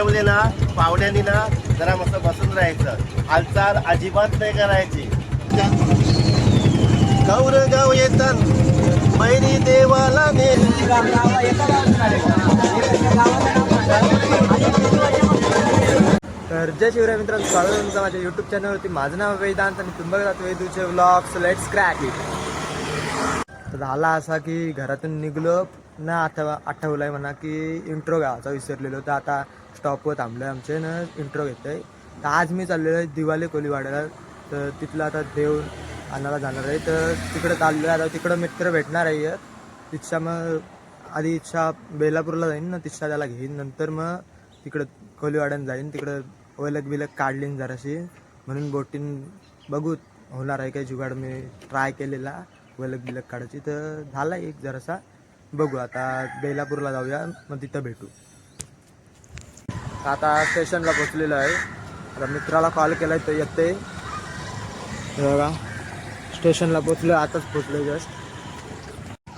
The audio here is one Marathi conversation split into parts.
ठेवले ना पाहुण्यांनी ना जरा मस्त बसून राहायचं. हालचाल अजिबात नाही करायची. गौर गाव येतात बहिणी देवाला तर जय शिवराय मित्रांनो स्वागत आहे तुमचं माझ्या युट्यूब चॅनलवरती माझं नाव वेदांत आणि तुम्ही बघतात वेदूचे व्लॉग्स लेट्स क्रॅक इट झाला असा की घरातून निघलो. ना आठव आठवलं म्हणा की इंट्रो गावाचा विसरलेलो. तर आता स्टॉपवर थांबलो आहे आमचे ना इंट्रो घेतो आहे तर आज मी चाललेलो आहे दिवाले कोलीवाड्याला. तर तिथलं आता देव आणायला जाणार आहे. तर तिकडं चाललो आहे आता तिकडं मित्र भेटणार आहे. तिच्छा मग आधी इच्छा बेलापूरला जाईन ना. तिच्छा त्याला घेईन. नंतर मग तिकडं कोलीवाड्यानं जाईन. तिकडं ओलक बिलक काढलीन जराशी. म्हणून बोटीन बघू होणार आहे काय जुगाड. मी ट्राय केलेला वलक बिलक काढायची. तर झाला एक जरासा. बघू आता बेलापूरला जाऊया. मग तिथं भेटू. आता स्टेशनला पोचलेलो आहे. आता मित्राला कॉल केला आहे तो येते बघा स्टेशनला पोचलो आताच पोचलो जस्ट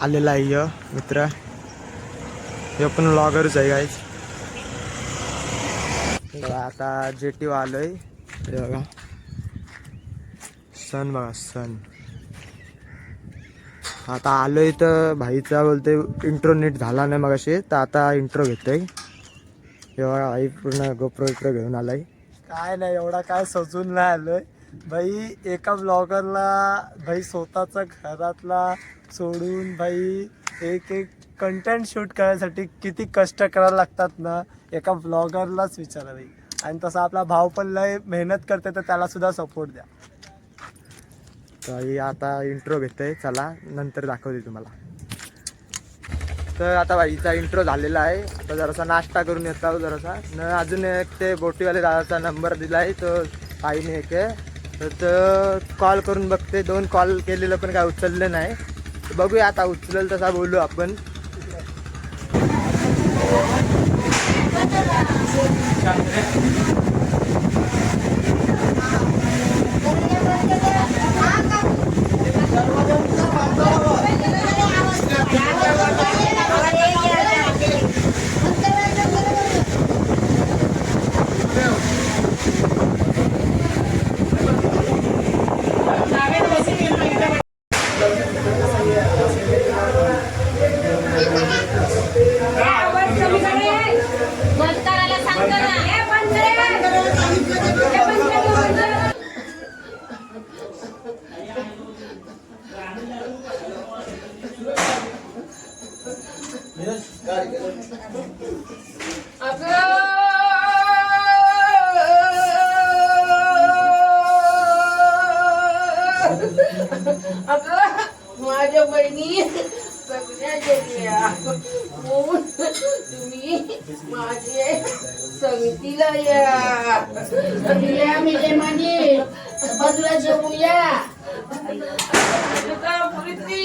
आलेला आहे य मित्र. हे पण लॉगरच आहे गाईच आता जे टी आलोय. हे बघा. सन बघा सन आता आलोय तर भाईचा बोलते इंट्रो नीट झाला नाही मग तर आता इंट्रो घेतोय. बघा भाई पूर्ण गोप्रो इप्रो घेऊन आलाय. काय नाही एवढा काय सजून नाही आलोय. भाई एका ब्लॉगरला भाई स्वतःचा घरातला सोडून भाई एक एक कंटेंट शूट करण्यासाठी किती कष्ट करायला लागतात ना एका ब्लॉगरलाच विचारा भाई. आणि तसा आपला भाव पण लय मेहनत करते तर त्याला सुद्धा सपोर्ट द्या. तर आता इंट्रो घेतोय चला नंतर दाखवते तुम्हाला. तर आता भाईचा इंट्रो झालेला आहे. आता जरासा नाश्ता करून येत आहोत जरासा. न अजून एक ते बोटीवाले दादाचा नंबर दिला आहे तो आईने एक तर कॉल करून बघते. दोन कॉल केलेलं पण काय उचललं नाही. बघूया आता उचलेल तसा बोलू आपण. संगतीला या या मेहमानी बाजूला जेवूया तुका प्रीती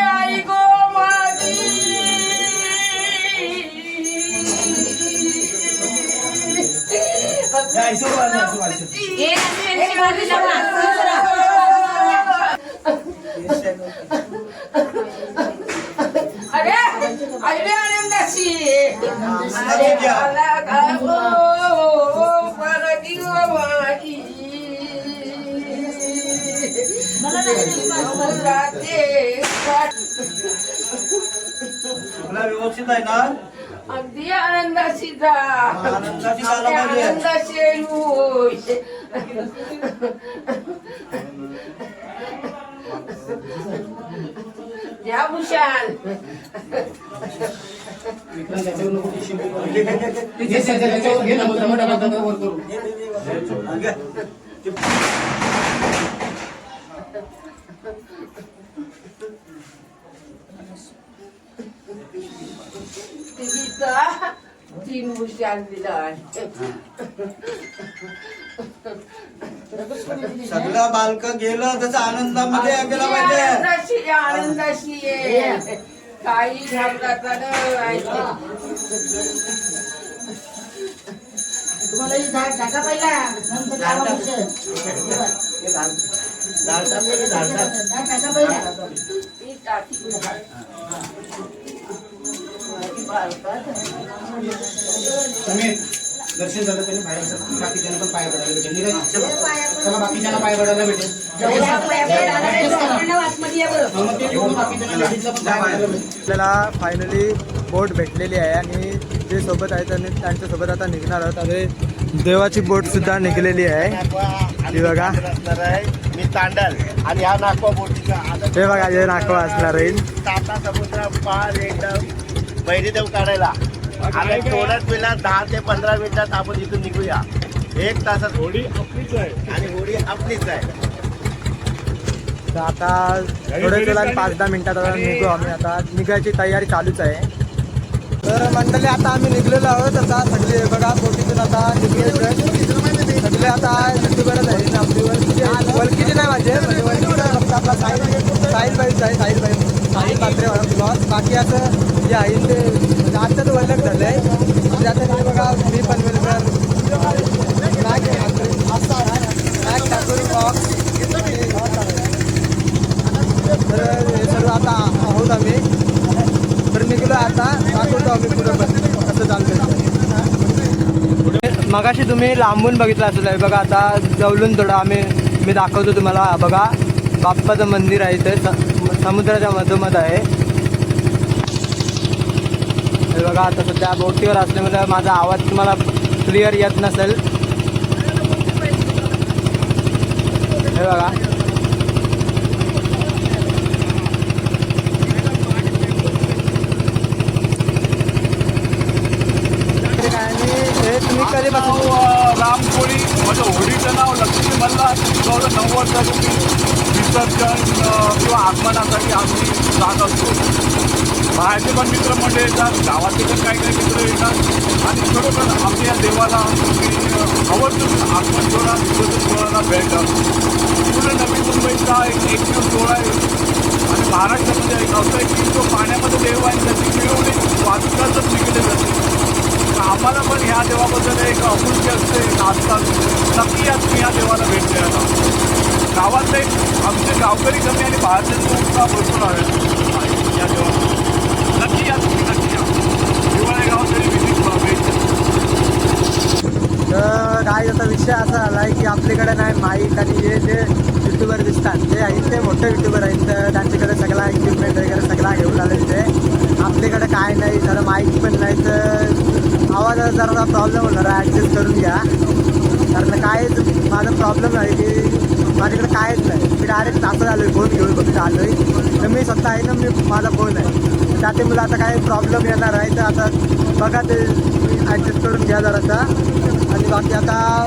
आई गो माझी हे त्यांची बाजूला बा. अरे अरे आनंदाशी अरे मला गावो परती गो माझी राते तुला व्यवस्थित आहे ना अगदी आनंदाशी जा आनंदाची झाला पाहिजे. आनंदाशी येऊ. या भूषण तिघीचा तीन भूषण दिला सगळं बालक गेलं त्याचा आनंदामध्ये गेला पाहिजे. आनंदाशी ये, आनंदाशी ये. काही तुम्हाला ही झाड टाका पहिला. नंतर लावा भूषण. तुम्ही दर्शन झालं तरी बाहेर. बाकीच्यांना पण पाय पडायला भेटेल. नीरज चला. बाकीच्यांना पाय पडायला भेटेल. हा, पडायला भेटेल. आपल्याला फायनली बोट भेटलेली आहे आणि जे सोबत आहेत त्यांनी त्यांच्यासोबत आता निघणार आहोत. आणि देवाची बोट सुद्धा निघलेली आहे. हे बघा. असणार आहे. मी तांडल. आणि हा नाकवा बोटीचा हे बघा हे नाकवा असणार आहे. ताता समुद्र पार एकदम. बैरीदेव काढायला. आणि थोड्याच वेळात दहा ते पंधरा मिनिटात आपण इथून निघूया. एक तासात होडी आपलीच आहे. आणि होडी आपलीच आहे. तर आता थोड्याच वेळा पाच दहा मिनिटात आता निघू आम्ही. आता निघायची तयारी चालूच आहे. तर मंडळी आता आम्ही निघलेलो आहोत. आता सगळे बघा बोटीतून आता निघले सगळे आता युट्यूबरच आहे ना आपली वलकीची वलकीची नाही माझे म्हणजे वलकीचा फक्त आपला साहिल. साहिल बाईच आहे साहिल बाई साहिल पात्रे ब्लॉग बाकी असं जे आहे ते झालं. आहे म्हणजे आता तुम्ही बघा मी पनवेलकर ठाकूर तर हे सर्व आता आहोत आम्ही. तर निघलो आता. दाखवतो आम्ही पण कसं मगाशी तुम्ही लांबून बघितलं असेल. आहे बघा आता जवळून थोडं आम्ही मी दाखवतो तुम्हाला. बघा बाप्पाचं मंदिर आहे इथे. समुद्राच्या मधोमध आहे. हे बघा आता सध्या बोटीवर असल्यामुळे माझा आवाज तुम्हाला क्लिअर येत नसेल. हे बघा. आणि हे तुम्ही माझं होडीचं नाव लक्ष्मी मल्ला चौदा नव्वद रोजी विसर्जन किंवा आगमनासाठी आम्ही जात असतो. बाहेरचे पण मित्र येतात गावातले पण काही काही मित्र येतात. आणि खरोखर आमच्या या देवाला आवर्जून आगमन सोहळा विसर्जन सोहळ्याला भेटतात पूर्ण नवी मुंबईचा एक एकमेव सोहळा आहे. आणि महाराष्ट्रामध्ये एक असं आहे की जो पाण्यामध्ये देव आहे त्याची मिळवणी वाचतातच निघले जाते. तर आम्हाला पण ह्या देवाबद्दल एक अपुलकी असते एक आस्था नक्की आज तुम्ही या देवाला भेट द्यायला गावातले आमचे गावकरी कमी आणि बाहेरचे सुद्धा भरपूर आहेत. या देवाला. नक्की या तुम्ही नक्की या. हिवाळे गाव तरी विजिट भेट तर काय असा विषय असा आला आहे की आपल्याकडे नाही माईक आणि हे जे युट्यूबर दिसतात ते आहेत ते मोठे युट्यूबर आहेत. तर त्यांच्याकडे सगळा इक्विपमेंट वगैरे सगळा घेऊन आले ते. आपल्याकडे काय नाही जरा माईक पण नाही तर आवाज जरा प्रॉब्लेम होणार आहे. ॲडजस्ट करून घ्या. कारण काय माझा प्रॉब्लेम आहे की माझ्याकडे कायच नाही मी डायरेक्ट असं आलो आहे फोन घेऊन फक्त आलो आहे तर मी स्वतः आहे ना मी माझा फोन आहे. त्याते मला आता काय प्रॉब्लेम येणार आहे तर आता बघा ते ॲडजस्ट करून घ्या जरासा. आणि बाकी आता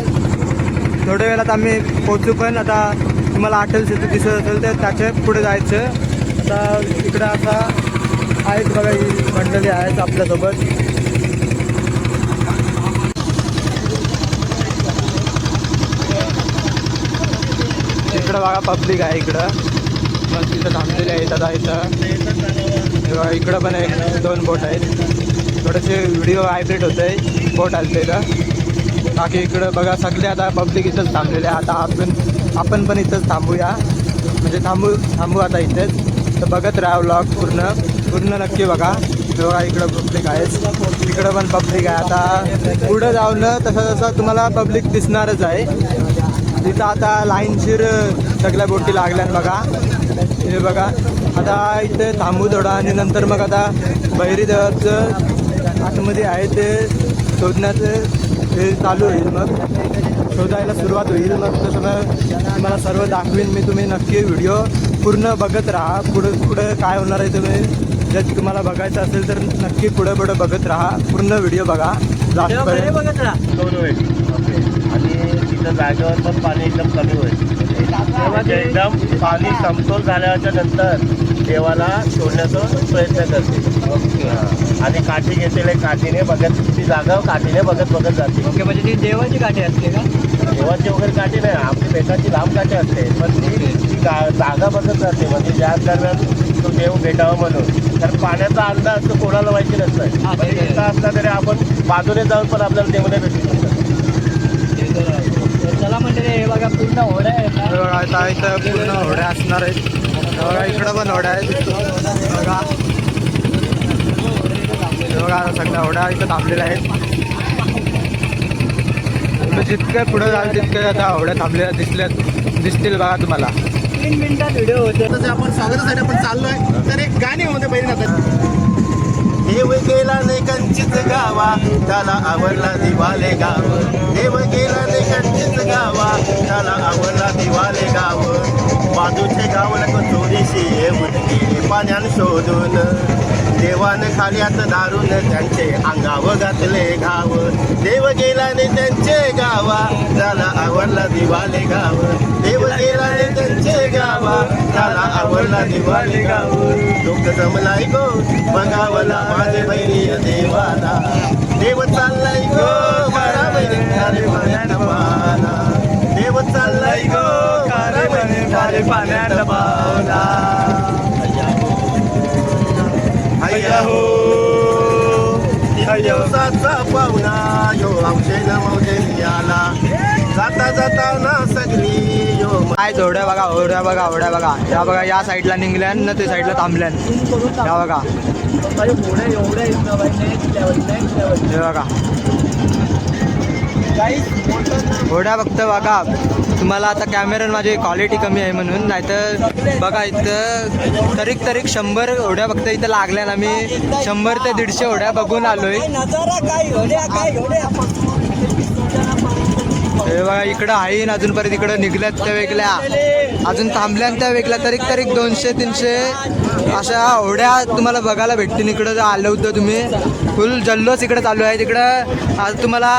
थोड्या वेळात आम्ही पोचू पण. आता तुम्हाला हॉटेल तिथे दिसत असेल तर त्याच्या पुढे जायचं. आता इकडं आता आहेत बघा ही मंडळी आहेत आपल्यासोबत. इकडं बघा पब्लिक आहे इकडं. मग तिथं थांबलेले आहेत आता इथं. बघा, इकडं पण एक दोन बोट आहेत. थोडेसे व्हिडिओ हायब्रिड होत आहे बोट आलते इथं बाकी इकडं बघा सगळे आता पब्लिक इथंच थांबलेले आहे. आता आपण आपण पण इथंच थांबूया. म्हणजे थांबू थांबू आता इथेच. तर बघत राहा व्लॉग पूर्ण. पूर्ण नक्की बघा. बघा इकडं पब्लिक आहे इकडं पण पब्लिक आहे. आता पुढं जाऊन तसं तसं तुम्हाला पब्लिक दिसणारच आहे. तिथं आता लाईनशीर सगळ्या बोटी लागल्यात बघा. हे बघा. आता इथे थांबू थोडा आणि नंतर मग आता बहिरी देवाचं आतमध्ये आहे ते शोधण्याचं हे चालू होईल मग. शोधायला सुरुवात होईल मग. तसं मग तुम्हाला सर्व दाखवीन मी तुम्ही नक्की व्हिडिओ पूर्ण बघत राहा. पुढं पुढं काय होणार आहे तुम्ही जर तुम्हाला बघायचं असेल तर नक्की पुढे पुढे बघत राहा. पूर्ण व्हिडिओ बघा. लास्टपर्यंत. तिथं जागेवर पण पाणी एकदम कमी होईल. म्हणजे एकदम पाणी समतोल झाल्याच्यानंतर देवाला सोडण्याचा प्रयत्न करते. आणि काठी घेतलेले काठीने बघत ती जागा काठीने बघत बघत जाते ओके म्हणजे ती देवाची काठी असते का? देवाची वगैरे काठी नाही आपली बेटाची लांब काठी असते. पण ती जागा बघत जाते. म्हणजे ज्या दरम्यान तो देव भेटावा म्हणून. तर पाण्याचा अंदाज तो कोणाला माहिती नसतं असला तरी आपण बाजूने जाऊन पण आपल्याला देवाने भेटू शकतो. हे बघा आता इथं पूर्ण होड्या असणार आहेत. हे बघा इकडं पण होड्या आहेत. बघा. हे बघा सगळ्या होड्या इथं थांबलेल्या आहेत. जितके पुढे जाल तितके आता होड्या थांबलेल्या दिसल्या दिसतील बघा तुम्हाला. तीन मिनिटात व्हिडिओ होते आपण स्वागतासाठी आपण चाललोय. तर एक गाणे होते बैलनाथाचे देव गेला नाही कंचित गावा त्याला आवडला दिवाले गाव. देव गेला नाही कंचित गावा त्याला आवडला दिवाले गाव. बाजूचे गाव नको चोरीशी उठली पाण्यान शोधून. देवानं खाल्यात दारून त्यांचे अंगाव घातले घाव. देव गेला त्यांचे गावा त्याला आवडला दिवाले गाव. देव गेला त्यांचे गावा त्याला आवडला दिवाले गाव. लोक जमलाय गो बघावला माझे बहिणी देवाला. देव चाललाय गो मारा बहिणी खारे पाण्यात पाला. देव चाललाय गो खारे बहिणी खारे पाण्यात अय्या हो दिवसाचा पाहुणा यो औषध मौजे आला जाता जाता ना सगळी यो काय होड्या बघा होड्या बघा होड्या बघा. या बघा या साईडला निघल्यान ना ते साईडला थांबल्यान. या बघा. हे बघा. होड्या फक्त बघा तुम्हाला आता कॅमेरा माझी क्वालिटी कमी आहे म्हणून नाहीतर बघा इथं तरीक तरीक शंभर होड्या फक्त इथं लागल्या ना मी शंभर ते दीडशे होड्या बघून आलोय. हे बघा इकडं आहे न अजून परत इकडं निघल्यात त्या वेगळ्या. अजून थांबल्या त्या वेगळ्या तरीक तरीक दोनशे तीनशे अशा होड्या तुम्हाला बघायला भेटतील. इकडं जर आलं होतं तुम्ही फुल जल्लोष इकडे चालू आहे. तिकडं आज तुम्हाला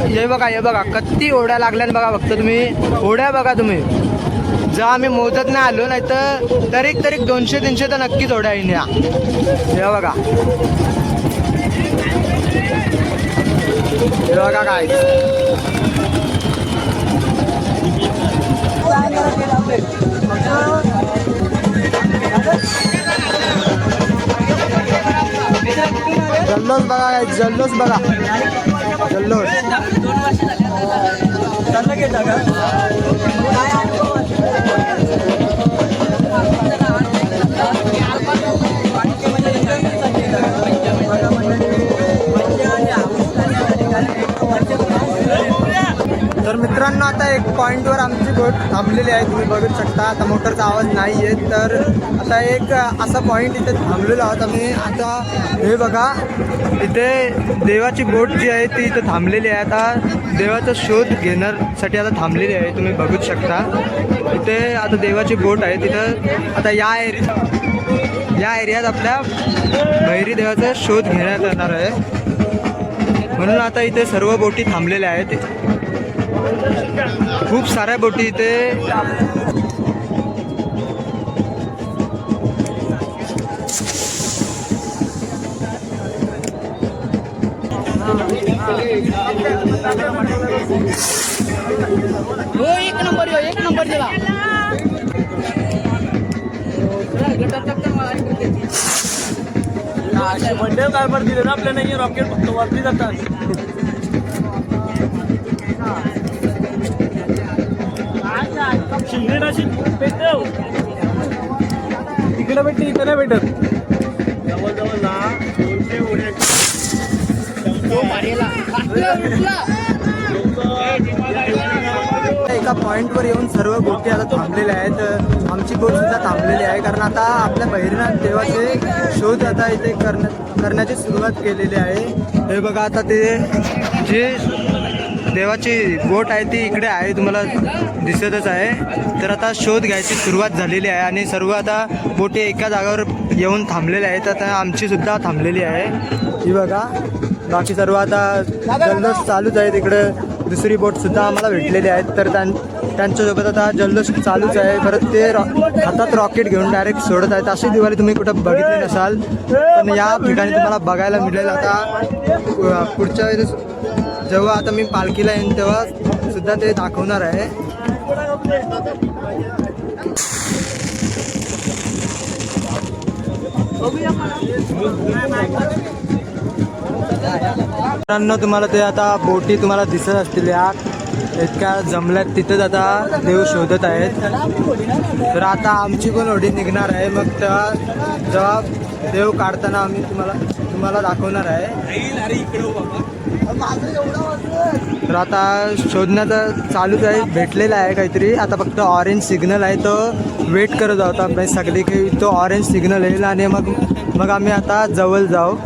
हे बघा हे बघा कत्ती होड्या लागल्या बघा फक्त तुम्ही. होड्या बघा तुम्ही. जर आम्ही मोजत नाही आलो नाही तर तरीक तरीक दोनशे तीनशे तर नक्कीच होड्या येईन या. बघा. हे बघा काय जल्लोष बघा काय जल्लोष बघा. जल्लोष. मित्रांनो आता एक पॉईंटवर आमची बोट थांबलेली आहे. तुम्ही बघू शकता आता मोटरचा आवाज नाही आहे तर आता एक असा पॉईंट इथे थांबलेलो आहोत आम्ही. आता हे बघा इथे देवाची बोट जी आहे ती इथे थांबलेली आहे. आता देवाचा शोध घेण्यासाठी आता थांबलेली आहे तुम्ही बघूच शकता. इथे आता देवाची बोट आहे तिथं आता या एरिया या एरियात आपल्या भैरी देवाचा शोध घेण्यात येणार आहे. म्हणून आता इथे सर्व बोटी थांबलेल्या आहेत. खूप साऱ्या बोटी इथे. बंडल कारभार दिले ना आपल्याला नाही रॉकेट फक्त वरती जातात. शिंगेट अशी पेटव. तिकडे भेटते इथं नाही भेटत. जवळजवळ ना दोनशे एका पॉईंटवर येऊन सर्व बोटी आता थांबलेल्या आहेत. आमची बोट सुद्धा थांबलेली आहे. कारण आता आपल्या बहिरनाथ देवाचे शोध आता इथे करण्या करण्याची सुरुवात केलेली आहे. हे बघा आता ते जे देवाची बोट आहे ती इकडे आहे तुम्हाला दिसतच आहे. तर आता शोध घ्यायची सुरुवात झालेली आहे आणि सर्व आता बोटी एका जागावर येऊन थांबलेल्या आहेत. आता आमची सुद्धा थांबलेली आहे. ही बघा बाकी सर्व आता जल्लोष चालूच आहे तिकडे दुसरी बोट सुद्धा आम्हाला भेटलेली आहेत. तर त्यां त्यांच्यासोबत आता जल्लोष चालूच आहे. परत ते रॉ हातात रॉकेट घेऊन डायरेक्ट सोडत आहेत. अशी दिवाळी तुम्ही कुठं बघितली नसाल पण या ठिकाणी तुम्हाला बघायला मिळेल. आता पुढच्या वेळेस जेव्हा आता मी पालखीला येईन तेव्हा सुद्धा ते दाखवणार आहे. मित्रांनो तुम्हाला ते आता बोटी तुम्हाला दिसत असतील यात इतक्या जमल्यात तिथंच आता देव शोधत आहेत. तर आता आमची पण ओढी निघणार आहे. मग तेव्हा जेव्हा देव काढताना आम्ही तुम्हाला तुम्हाला दाखवणार आहे. तर आता शोधण्याचं चालूच आहे भेटलेला आहे काहीतरी. आता फक्त ऑरेंज सिग्नल आहे तो वेट करत आहोत आम्ही सगळे की तो ऑरेंज सिग्नल येईल आणि मग मग आम्ही आता जवळ जाऊ.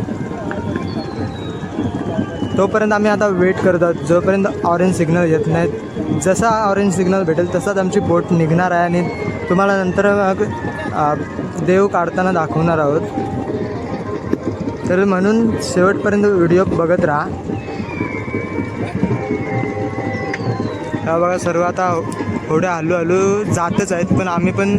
तोपर्यंत आम्ही आता वेट करत आहोत. जोपर्यंत ऑरेंज सिग्नल येत नाहीत जसा ऑरेंज सिग्नल भेटेल तसाच आमची बोट निघणार आहे आणि तुम्हाला नंतर मग देव काढताना दाखवणार आहोत. तर म्हणून शेवटपर्यंत व्हिडिओ बघत राहा. हा बघा सर्व आता होड्या हळूहळू जातच आहेत पण आम्ही पण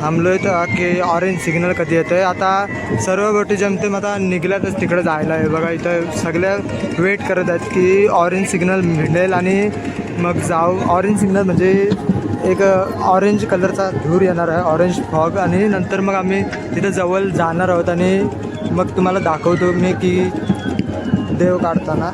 थांबलो आहे तर की ऑरेंज सिग्नल कधी येतं आहे आता सर्व बोटी जमते आता निघल्यातच तिकडे जायला आहे. बघा इथं सगळ्या वेट करत आहेत की ऑरेंज सिग्नल मिळेल आणि मग जाऊ. ऑरेंज सिग्नल म्हणजे एक uh, ऑरेंज कलरचा धूर येणार आहे ऑरेंज फॉग आणि नंतर मग आम्ही तिथं जवळ जाणार आहोत आणि मग तुम्हाला दाखवतो मी की देव काढताना.